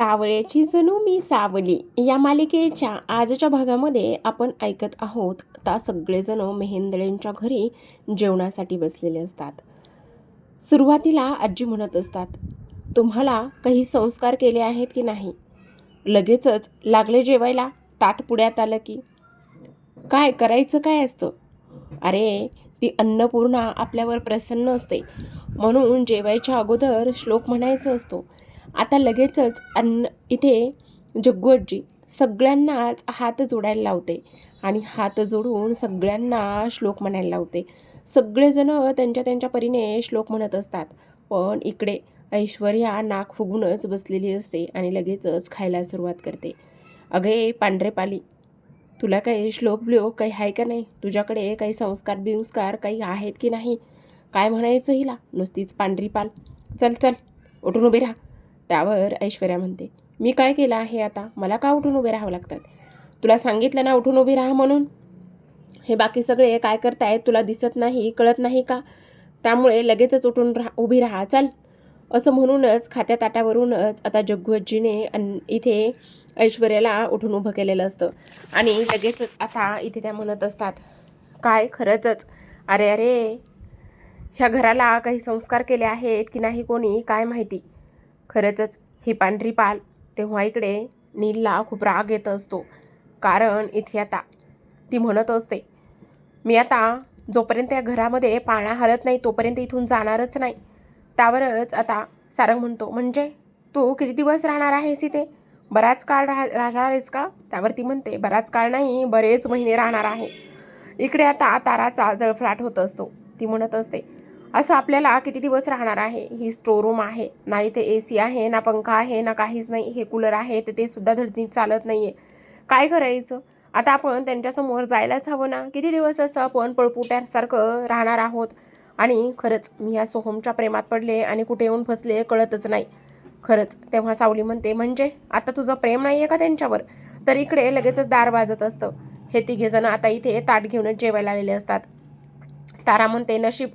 सावळ्याची जणू मी सावली. या मालिकेच्या आजच्या भागामध्ये आपण ऐकत आहोत आता सगळेजण मेहेंदळेंच्या घरी जेवणासाठी बसलेले असतात. सुरुवातीला आजी म्हणत असतात तुम्हाला काही संस्कार केले आहेत की नाही? लगेचच लागले जेवायला? ताट पुढ्यात आलं की? काय करायचं काय असतं? अरे ती अन्नपूर्णा आपल्यावर प्रसन्न असते. म्हणून जेवायच्या अगोदर श्लोक म्हणायचा असतो. आता लगेचच अन्न इथे जग्गूजी सगळ्यांनाच हात जोडायला लावते. आणि हात जोडून सगळ्यांना श्लोक म्हणायला लावते. सगळेजण त्यांच्या त्यांच्या परीने श्लोक म्हणत असतात. पण इकडे ऐश्वर्या नाक फुगूनच बसलेली असते आणि लगेचच खायला सुरुवात करते. अगे पांढरेपाली तुला काही श्लोक ब्लोक काही आहे का नाही? तुझ्याकडे काही संस्कार बिंस्कार काही आहेत की नाही? काय म्हणायचं हिला? नुसतीच पांढरी पाल. चल चल उठून उभे राहा. त्यावर ऐश्वर्या म्हणते मी काय केलं आहे आता? मला का उठून उभे राहावं लागतात? तुला सांगितलं ना उठून उभी राहा म्हणून? हे बाकी सगळे काय करतायत तुला दिसत नाही कळत नाही का? त्यामुळे लगेचच उठून राहा उभी राहा चल. असं म्हणूनच खात्या ताटावरूनच आता जग्गूजीने अन इथे ऐश्वर्याला उठून उभं केलेलं असतं. आणि लगेचच आता इथे त्या म्हणत असतात काय? खरंचच? अरे अरे ह्या घराला काही संस्कार केले आहेत की नाही कोणी? काय माहिती? खरंचच ही पांढरी पाल तेव्हा इकडे नीलला खूप राग येत असतो. कारण इथे आता ती म्हणत असते मी आता जोपर्यंत या घरामध्ये पाळणा हलत नाही तोपर्यंत इथून जाणारच नाही. त्यावरच आता सारंग म्हणतो म्हणजे तू किती दिवस राहणार आहेस इथे? बराच काळ राह राहणार आहेस का? त्यावर ती म्हणते बराच काळ नाही बरेच महिने राहणार आहे. इकडे आता ताराचा जळफळाट होत असतो. ती म्हणत असते असं आपल्याला किती दिवस राहणार आहे? ही स्टोर रूम आहे ना इथे ए सी आहे ना पंखा आहे ना काहीच नाही हे कूलर आहे तर ते सुद्धा धडनी चालत नाही आहे काय करायचं? आता आपण त्यांच्यासमोर जायलाच हवं ना? किती दिवस असं आपण पळपुट्यासारखं राहणार आहोत? आणि खरंच मी या सोहमच्या प्रेमात पडले आणि कुठे येऊन फसले कळतच नाही. खरंच तेव्हा सावली म्हणते म्हणजे? आता तुझं प्रेम नाही आहे का त्यांच्यावर? तर इकडे लगेचच दार वाजत असतं. हे तिघेजण आता इथे ताट घेऊनच जेवायला आलेले असतात. तारा म्हणते नशीब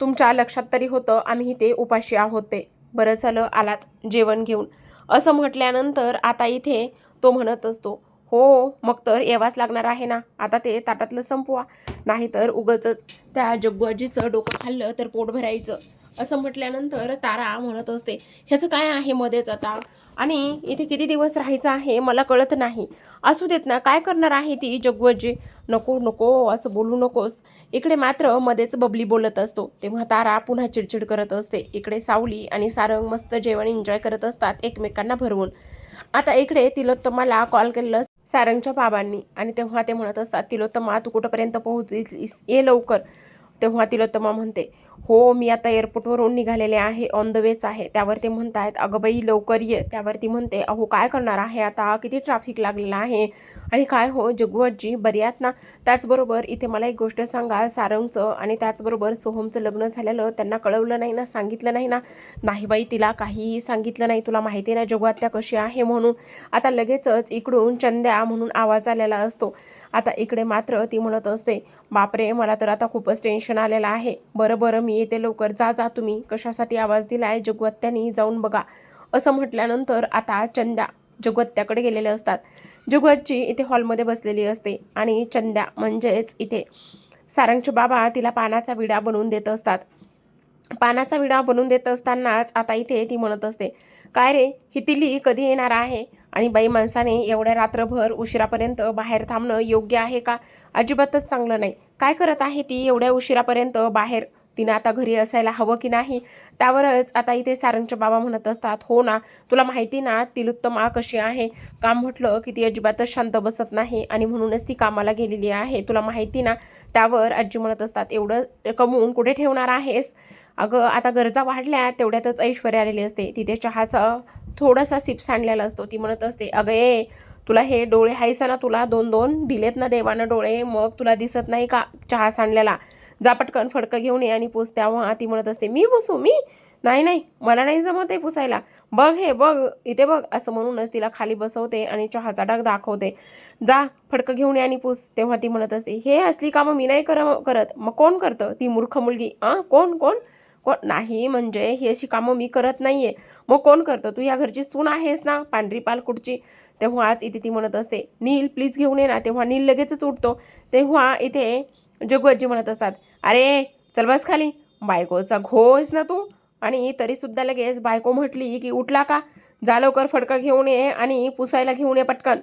तुमच्या लक्षात तरी होतं आम्ही इथे उपाशी आहोत ते. बरं झालं आलात जेवण घेऊन. असं म्हटल्यानंतर आता इथे तो म्हणत असतो हो मग तर येवाच लागणार आहे ना. आता ते ताटातलं संपवा. नाहीतर उगच त्या जग्गूआजीचं डोकं खाल्लं तर पोट भरायचं. असं म्हटल्यानंतर तारा म्हणत असते ह्याचं काय आहे मध्येच आता? आणि इथे किती दिवस राहायचं आहे मला कळत नाही. असू देत ना काय करणार आहे ती जगवजी? नको नको असं बोलू नकोस. इकडे मात्र मध्येच बबली बोलत असतो. तेव्हा तारा पुन्हा चिडचिड करत असते. इकडे सावली आणि सारंग मस्त जेवण एन्जॉय करत असतात एकमेकांना भरवून. आता इकडे तिलोत्तमाला कॉल केलेलं सारंगच्या बाबांनी आणि तेव्हा ते म्हणत असतात तिलोत्तमा तू कुठंपर्यंत पोहोचलीस? ये लवकर. तेव्हा तिलोत्तमा म्हणते हो मी आता एअरपोर्टवरून निघालेले आहे ऑन द वेच आहे. त्यावर ते म्हणत आहेत अगं बाई लवकर ये. त्यावर ती म्हणते अहो काय करणार आहे आता? किती ट्रॅफिक लागलेलं आहे? आणि काय हो जगवतजी आजी बरी आहात ना? त्याचबरोबर इथे मला एक गोष्ट सांगा सारंगचं आणि त्याचबरोबर सोहमचं लग्न झालेलं त्यांना कळवलं नाही ना सांगितलं नाही ना? नाही बाई तिला काहीही सांगितलं नाही तुला माहिती ना जगवात त्या कशी आहे म्हणून? आता लगेचच इकडून चंद्या म्हणून आवाज आलेला असतो. आता इकडे मात्र ती म्हणत असते बापरे मला तर आता खूपच टेन्शन आलेलं आहे. बरं बरं मी येते लवकर. जा जा तुम्ही. कशासाठी आवाज दिलाय? जगवत्त्यानी जाऊन बघा. असं म्हटल्यानंतर आता चंद्या जगवत्त्याकडे गेलेले असतात. जगवतची इथे हॉलमध्ये बसलेली असते आणि चंद्या म्हणजेच इथे सारंगचे बाबा तिला पानाचा विडा बनवून देत असतात. पानाचा विडा बनवून देत असतानाच आता इथे ती म्हणत असते काय रे? ही तिली कधी येणार आहे? आणि बाई माणसाने एवढ्या रात्रभर उशिरापर्यंत बाहेर थांबणं योग्य आहे का? अजिबातच चांगलं नाही. काय करत आहे ती? एवढ्या उशिरापर्यंत बाहेर तिनं आता घरी असायला हवं की नाही? त्यावरच आता इथे सारंगचे बाबा म्हणत असतात हो ना तुला माहिती ना तिलोत्तमा कशी आहे? काम म्हटलं की ती अजिबातच शांत बसत नाही आणि म्हणूनच ती कामाला गेलेली आहे. तुला माहिती ना त्यावर आजी म्हणत असतात एवढं कमवून कुठे ठेवणार आहेस? अगं आता गरजा वाढल्या तेवढ्यातच ऐश्वर्या आलेली असते. तिथे चहाचा थोडासा सिप सांडलेला असतो. ती म्हणत असते अगं ए तुला हे डोळे हायसा ना तुला? दोन दोन दिलेत ना देवानं डोळे मग तुला दिसत नाही का चहा सांडलेला जा पटकन फडकं घेऊन ये आणि पुस तेव्हा. ती म्हणत असते मी पुसू? मी? नाही नाही मला नाही जमत आहे पुसायला. बघ हे बघ इथे बघ. असं म्हणूनच तिला खाली बसवते आणि चहाचा डाग दाखवते. जा फडकं घेऊन ये आणि पुस. तेव्हा ती म्हणत असते हे असली कामं मी नाही कर करत. मग कोण करतं? ती मूर्ख मुलगी. आ? कोण कोण? कोण? नाही म्हणजे ही अशी कामं मी करत नाही आहे मग कोण करतं? तू ह्या घरची सून आहेस ना पांढरी पालकुडची तेव्हाच इथे ती म्हणत असते नील प्लीज घेऊन ये ना. तेव्हा नील लगेचच उठतो. तेव्हा इथे जग्गू म्हणत असतात अरे चल बस खाली. बायकोचा घो आहेस ना तू. आणि तरीसुद्धा लगेच बायको म्हटली की उठला का? जा लवकर फडका घेऊन ये आणि पुसायला घेऊन ये पटकन.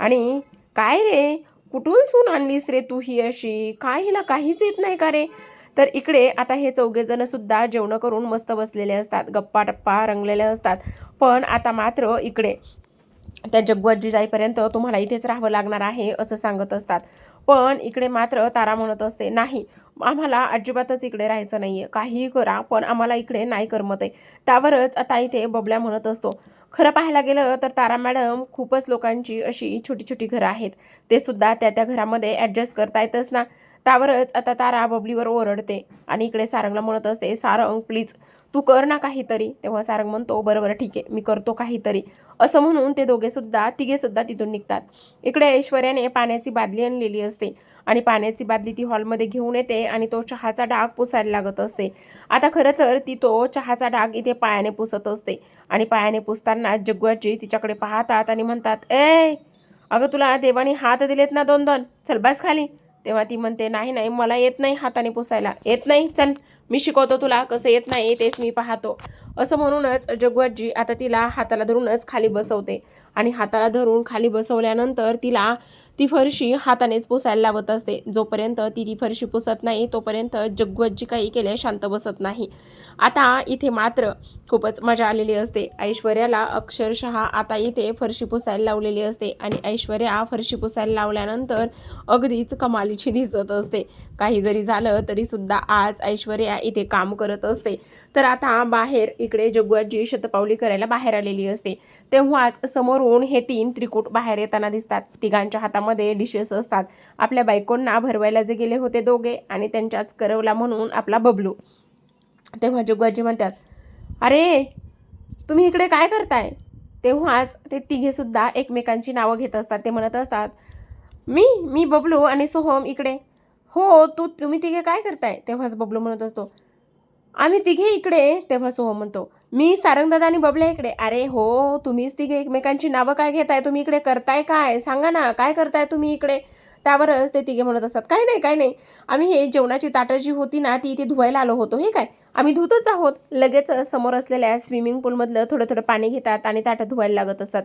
आणि काय रे? कुठून सून आणलीस रे तू ही अशी? काय हिला काहीच येत नाही का रे? तर इकडे आता हे चौघेजण सुद्धा जेवण करून मस्त बसलेले असतात गप्पा टप्पा रंगलेले असतात. पण आता मात्र इकडे त्या जग्गू जाईपर्यंत तुम्हाला इथेच राहावं लागणार आहे असं सांगत असतात. पण इकडे मात्र तारा म्हणत असते नाही आम्हाला अजिबातच इकडे राहायचं नाही आहे काहीही करा पण आम्हाला इकडे नाही करमत आहे. त्यावरच आता इथे बबल्या म्हणत असतो. खरं पाहायला गेलं तर तारा मॅडम खूपच लोकांची अशी छोटी छोटी घरं आहेत. ते सुद्धा त्या त्या घरामध्ये ॲडजस्ट करता येतच ना. त्यावरच आता तारा बबलीवर ओरडते. आणि इकडे सारंगला म्हणत असते सारंग प्लीज तू कर ना काहीतरी. तेव्हा सारंग म्हणतो बरोबर ठीक आहे मी करतो काहीतरी. असं म्हणून ते दोघे सुद्धा तिघे सुद्धा तिथून निघतात. इकडे ऐश्वर्याने पाण्याची बादली आणलेली असते आणि पाण्याची बादली ती हॉलमध्ये घेऊन येते आणि तो चहाचा डाग पुसायला लागत असते. आता खरं तर ती तो चहाचा डाग इथे पायाने पुसत असते आणि पायाने पुसताना जग्गुआजी तिच्याकडे पाहतात आणि म्हणतात ए अगं तुला देवाने हात दिलेत ना दोन दोन चल बस खाली. तेव्हा ती म्हणते नाही नाही मला येत नाही हाताने पुसायला. येत नाही चल मी शिकवतो तुला कसं येत नाही तेच मी पाहतो. असं म्हणूनच जगवतजी आता तिला हाताला धरूनच खाली बसवते. आणि हाताला धरून खाली बसवल्यानंतर तिला ती फरशी हातानेच पुसायला लावत असते. जोपर्यंत ती ती फरशी पुसत नाही तोपर्यंत जग्गू काही केले शांत बसत नाही. आता इथे मात्र खूपच मजा आलेली असते. ऐश्वर्याला अक्षरशः आता इथे फरशी पुसायला लावलेली असते आणि ऐश्वर्या फरशी पुसायला लावल्यानंतर अगदीच कमालीची दिसत असते. काही जरी झालं तरी सुद्धा आज ऐश्वर्या इथे काम करत असते. तर आता बाहेर इकडे जग्गुआजी शतपावली करायला बाहेर आलेली असते. तेव्हाच समोरून हे तीन त्रिकूट बाहेर येताना दिसतात. तिघांच्या हातामध्ये डिशेस असतात. आपल्या बायकोंना भरवायला जे गेले होते दोघे आणि त्यांच्याच करवला म्हणून आपला बबलू. तेव्हा जग्गुआजी म्हणतात अरे तुम्ही इकडे काय करताय? तेव्हाच ते तिघेसुद्धा एकमेकांची नावं घेत असतात. ते म्हणत असतात मी मी बबलू आणि सोहम इकडे. हो तू तुम्ही तिघे काय करताय? तेव्हाच बबलू म्हणत असतो आम्ही तिघे इकडे. तेव्हा सोहम म्हणतो मी सारंगदादा आणि बबल्या इकडे. अरे हो तुम्हीच तिघे एकमेकांची नावं काय घेताय? तुम्ही इकडे करताय काय? सांगा ना काय करताय तुम्ही इकडे? त्यावरच ते तिघे म्हणत असतात. काय नाही काय नाही. आम्ही हे जेवणाची ताटं जी होती ना ती इथे धुवायला आलो होतो. हे काय? आम्ही धुतच आहोत. लगेच समोर असलेल्या स्विमिंग पूलमधलं थोडं थोडं पाणी घेतात आणि ताटं धुवायला लागत असतात.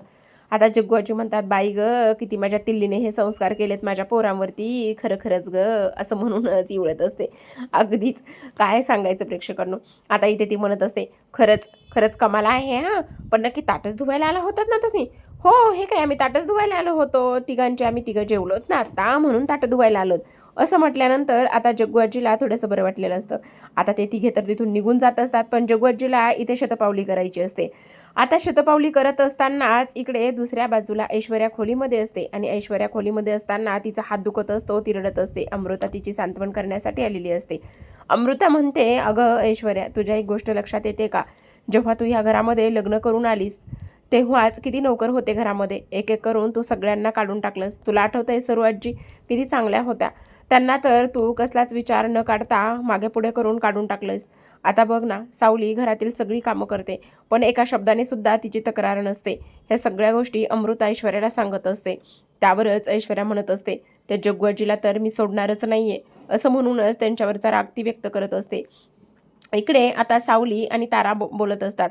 आता जग्गूआजी म्हणतात बाई ग किती माझ्या तिल्लीने हे संस्कार केलेत माझ्या पोरांवरती. खरं खरंच ग असं म्हणूनच इवळत असते. अगदीच. काय सांगायचं प्रेक्षकांनो? आता इथे ती म्हणत असते खरंच खरंच कमाल आहे हां. पण नक्की ताटच धुवायला आला होतात ना तुम्ही? हो हे काय आम्ही ताटच धुवायला आलो होतो. तिघांचे आम्ही तिघं जेवलोत ना. आता म्हणून ताटं धुवायला आलोत. असं म्हटल्यानंतर आता जग्गूआजीला थोडंसं बरं वाटलेलं असतं. आता ते तिघे तर तिथून निघून जात असतात पण जग्गूआजीला इथे शतपावली करायची असते. आता शतपावली करत असतानाच इकडे दुसऱ्या बाजूला ऐश्वर्या खोलीमध्ये असते आणि ऐश्वर्या खोलीमध्ये असताना तिचा हात दुखत असतो ती रडत असते. अमृता तिची सांत्वन करण्यासाठी आलेली असते. अमृता म्हणते अगं ऐश्वर्या तुझ्या एक गोष्ट लक्षात येते का? जेव्हा तू ह्या घरामध्ये लग्न करून आलीस तेव्हाच किती नोकर होते घरामध्ये. एक एक करून तू सगळ्यांना काढून टाकलंस. तुला आठवतंय सर्व आजी? किती चांगल्या होत्या. त्यांना तर तू कसलाच विचार न काढता मागे पुढे करून काढून टाकलंस. आता बघ ना सावली घरातील सगळी कामं करते पण एका शब्दाने सुद्धा तिची तक्रार नसते. ह्या सगळ्या गोष्टी अमृता ऐश्वर्याला सांगत असते. त्यावरच ऐश्वर्या म्हणत असते त्या जग्गूआजीला तर मी सोडणारच नाही आहे असं म्हणूनच त्यांच्यावरचा राग ती व्यक्त करत असते. इकडे आता सावली आणि तारा बो बोलत असतात.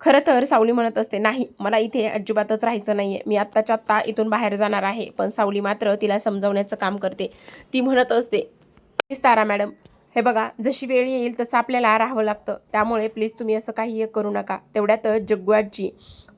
खरं तर सावली म्हणत असते नाही मला इथे अजिबातच राहायचं नाही आहे मी आत्ताच्या आत्ता इथून बाहेर जाणार आहे पण सावली मात्र तिला समजवण्याचं काम करते. ती म्हणत असते तारा मॅडम हे बघा जशी वेळ येईल तसं आपल्याला राहावं लागतं. त्यामुळे प्लीज तुम्ही असं काही करू नका. तेवढ्यातच जग्गुआजी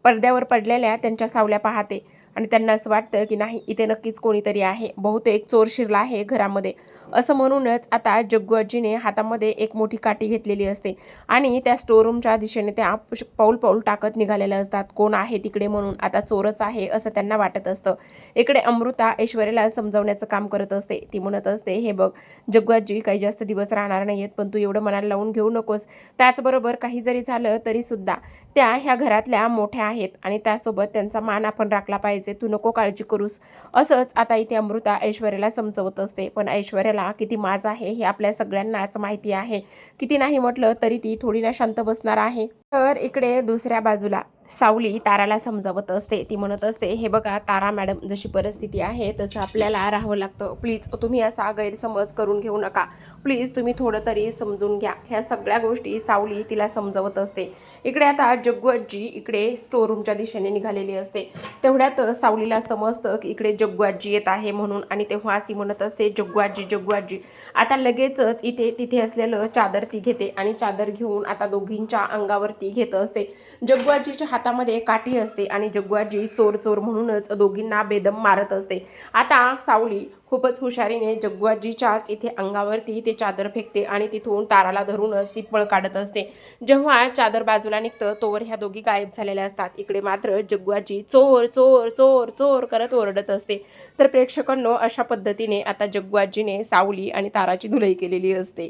पडद्यावर पडलेल्या त्यांच्या सावल्या पाहते. आणि त्यांना असं वाटतं की नाही इथे नक्कीच कोणीतरी आहे. बहुतेक चोर शिरला आहे घरामध्ये. असं म्हणूनच आता जग्गुआजीने हातामध्ये एक मोठी काठी घेतलेली असते आणि त्या स्टोरूमच्या दिशेने त्या पाऊल पाऊल टाकत निघालेल्या असतात. कोण आहे तिकडे म्हणून? आता चोरच आहे असं त्यांना वाटत असतं. इकडे अमृता ऐश्वर्याला समजावण्याचं काम करत असते. ती म्हणत असते हे बघ जग्गू काही जास्त दिवस राहणार नाही आहेत पण तू एवढं मनाला लावून घेऊ नकोस. त्याचबरोबर काही जरी झालं तरीसुद्धा त्या ह्या घरातल्या मोठ्या आहेत आणि त्यासोबत त्यांचा मान आपण राखला पाहिजे. करायचे तू नको काळजी करूस. असंच आता इथे अमृता ऐश्वर्याला समजवत असते. पण ऐश्वर्याला किती माज आहे हे आपल्या सगळ्यांनाच माहिती आहे. किती नाही म्हटलं तरी ती थोडी ना शांत बसणार आहे. तर इकडे दुसऱ्या बाजूला सावली ताराला समजावत असते. ती म्हणत असते हे बघा तारा मॅडम जशी परिस्थिती आहे तसं आपल्याला राहावं लागतं. प्लीज तुम्ही असा गैरसमज करून घेऊ नका. प्लीज तुम्ही थोडं तरी समजून घ्या. ह्या सगळ्या गोष्टी सावली तिला समजवत असते. इकडे आता जग्गू आजी इकडे स्टोर रूमच्या दिशेने निघालेली असते. तेवढ्यात सावलीला समजतं की इकडे जग्गू आजी येत आहे म्हणून आणि तेव्हाच ती म्हणत असते जग्गू आजी जग्गू आजी आता लगेचच इथे तिथे असलेलं चादर ती घेते आणि चादर घेऊन आता दोघींच्या अंगावरती घेत असते. जग्गू आजीच्या हातामध्ये काठी असते आणि जग्गू आजी चोर चोर म्हणूनच दोघींना बेदम मारत असते. आता सावली खूपच हुशारीने जग्गुआजीच्याच इथे अंगावरती ते चादर फेकते आणि तिथून ताराला धरूनच ती पळ काढत असते. जेव्हा चादर बाजूला निघतं तोवर ह्या दोघी गायब झालेल्या असतात. इकडे मात्र जग्गुआजी चोर चोर चोर चोर करत ओरडत असते. तर प्रेक्षकांनो अशा पद्धतीने आता जग्गुआजीने सावली आणि ताराची धुलाई केलेली असते.